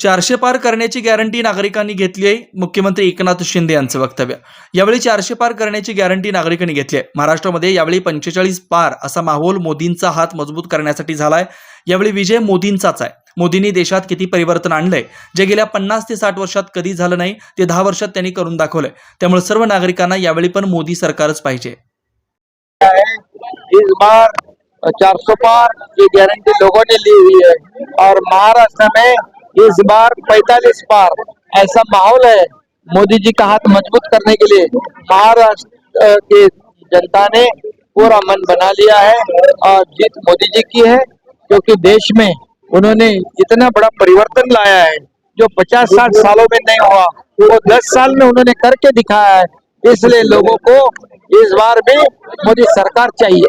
चारशे पार करण्याची गॅरंटी नागरिकांनी घेतली आहे. मुख्यमंत्री एकनाथ शिंदे यांचं वक्तव्य. यावेळी चारशे पार करण्याची गॅरंटी नागरिकांनी घेतली आहे. महाराष्ट्रामध्ये यावेळी पंचेचाळीस पार असा माहोल मोदींचा हात मजबूत करण्यासाठी झालाय. यावेळी विजय मोदींचाच आहे. मोदींनी देशात किती परिवर्तन आणलंय जे गेल्या पन्नास ते साठ वर्षात कधी झालं नाही ते दहा वर्षात त्यांनी करून दाखवलंय. त्यामुळे सर्व नागरिकांना यावेळी पण मोदी सरकारच पाहिजे. इस बार 400 पार की गारंटी लोगों ने ली हुई है और महाराष्ट्र में इस बार 45 पार। ऐसा माहौल है, मोदी जी का हाथ मज़बूत करने के लिए। महाराष्ट्र के जनता ने पूरा मन बना लिया है और जीत मोदी जी की है, क्योंकि देश में उन्होंने इतना बड़ा परिवर्तन लाया है। जो 50-60 सालों में नहीं हुआ, वो 10 साल में उन्होंने करके दिखाया है। इसलिए लोगों को इस बार भी मोदी सरकार चाहिए।